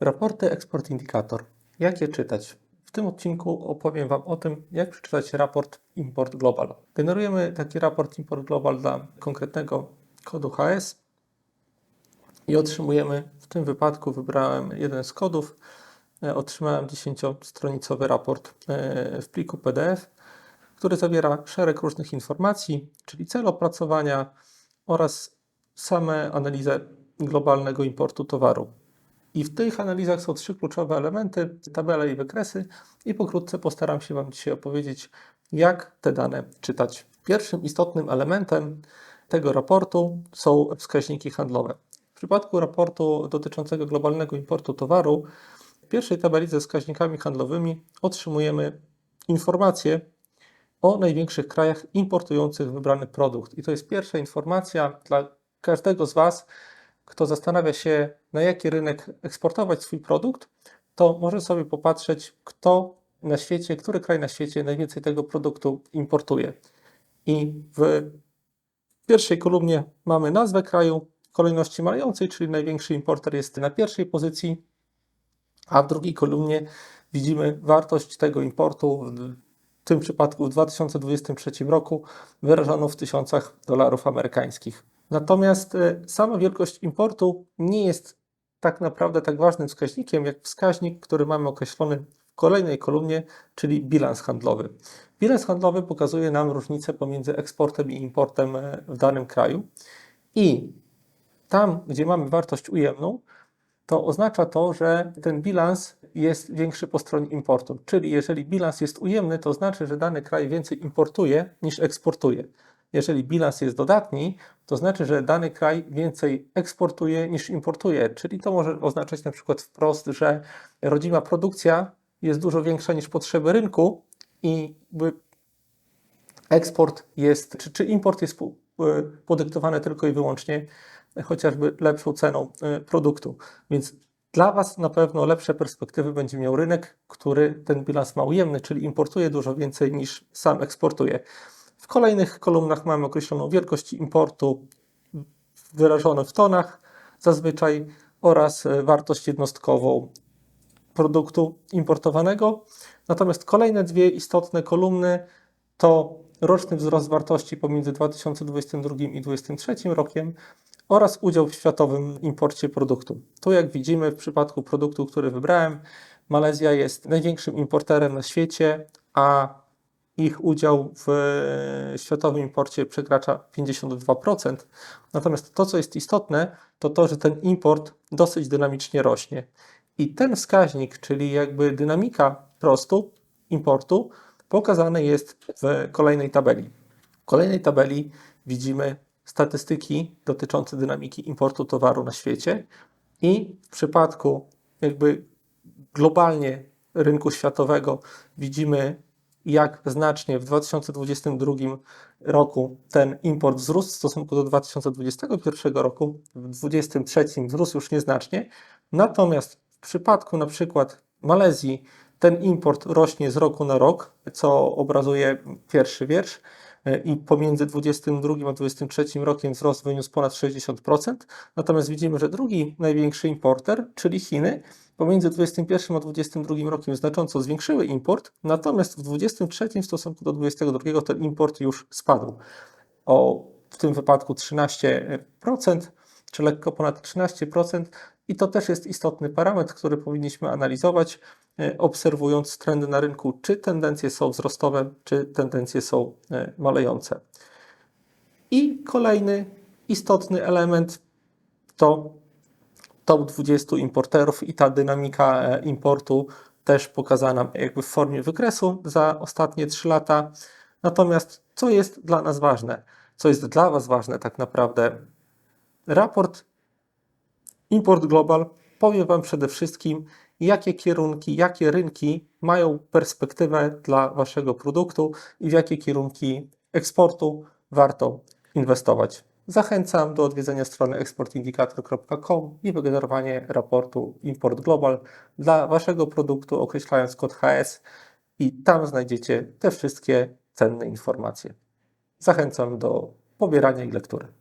Raporty Export Indicator. Jak je czytać? W tym odcinku opowiem Wam o tym, jak przeczytać raport Import Global. Generujemy taki raport Import Global dla konkretnego kodu HS i otrzymujemy, w tym wypadku wybrałem jeden z kodów, e, otrzymałem 10-stronicowy raport e, w pliku PDF, który zawiera szereg różnych informacji, czyli cel opracowania oraz same analizę globalnego importu towaru. I w tych analizach są trzy kluczowe elementy: tabele i wykresy, i pokrótce postaram się Wam dzisiaj opowiedzieć, jak te dane czytać. Pierwszym istotnym elementem tego raportu są wskaźniki handlowe. W przypadku raportu dotyczącego globalnego importu towaru, w pierwszej tabeli ze wskaźnikami handlowymi otrzymujemy informacje o największych krajach importujących wybrany produkt. I to jest pierwsza informacja dla każdego z Was, kto zastanawia się, na jaki rynek eksportować swój produkt, to może sobie popatrzeć, kto na świecie, który kraj na świecie najwięcej tego produktu importuje. I w pierwszej kolumnie mamy nazwę kraju kolejności malejącej, czyli największy importer jest na pierwszej pozycji, a w drugiej kolumnie widzimy wartość tego importu w tym przypadku w 2023 roku wyrażoną w tysiącach dolarów amerykańskich. Natomiast e, sama wielkość importu nie jest tak naprawdę tak ważnym wskaźnikiem, jak wskaźnik, który mamy określony w kolejnej kolumnie, czyli bilans handlowy. Bilans handlowy pokazuje nam różnicę pomiędzy eksportem i importem e, w danym kraju. I tam, gdzie mamy wartość ujemną, to oznacza to, że ten bilans jest większy po stronie importu. Czyli jeżeli bilans jest ujemny, to znaczy, że dany kraj więcej importuje niż eksportuje. Jeżeli bilans jest dodatni, to znaczy, że dany kraj więcej eksportuje niż importuje. Czyli to może oznaczać na przykład wprost, że rodzima produkcja jest dużo większa niż potrzeby rynku i eksport jest, czy, czy import jest podyktowany tylko i wyłącznie chociażby lepszą ceną e, produktu. Więc dla Was na pewno lepsze perspektywy będzie miał rynek, który ten bilans ma ujemny, czyli importuje dużo więcej niż sam eksportuje. W kolejnych kolumnach mamy określoną wielkość importu wyrażoną w tonach zazwyczaj oraz e, wartość jednostkową produktu importowanego. Natomiast kolejne dwie istotne kolumny to roczny wzrost wartości pomiędzy 2022 i 2023 rokiem oraz udział w światowym imporcie produktu. Tu jak widzimy w przypadku produktu, który wybrałem, Malezja jest największym importerem na świecie, a ich udział w światowym imporcie przekracza 52%. Natomiast to, co jest istotne, to to, że ten import dosyć dynamicznie rośnie. I ten wskaźnik, czyli jakby dynamika prostu importu, pokazany jest w kolejnej tabeli. W kolejnej tabeli widzimy statystyki dotyczące dynamiki importu towaru na świecie i w przypadku jakby globalnie rynku światowego widzimy jak znacznie w 2022 roku ten import wzrósł w stosunku do 2021 roku, w 2023 wzrósł już nieznacznie. Natomiast w przypadku na przykład Malezji ten import rośnie z roku na rok, co obrazuje pierwszy wiersz. E, i pomiędzy 22 a 23 rokiem wzrost wyniósł ponad 60%. Natomiast widzimy, że drugi największy importer, czyli Chiny, pomiędzy 21 a 22 rokiem znacząco zwiększyły import, natomiast w 23 w stosunku do 22 ten import już spadł o w tym wypadku 13%, czy lekko ponad 13%. I to też jest istotny parametr, który powinniśmy analizować, obserwując trendy na rynku, czy tendencje są wzrostowe, czy tendencje są e, malejące. I kolejny istotny element to top 20 importerów i ta dynamika e, importu też pokazana jakby w formie wykresu za ostatnie 3 lata. Natomiast co jest dla nas ważne? Co jest dla Was ważne tak naprawdę? Raport Import Global powie Wam przede wszystkim, jakie kierunki, jakie rynki mają perspektywę dla Waszego produktu i w jakie kierunki eksportu warto inwestować. Zachęcam do odwiedzenia strony exportindicator.com i wygenerowania raportu Import Global dla Waszego produktu, określając kod HS i tam znajdziecie te wszystkie cenne informacje. Zachęcam do pobierania i lektury.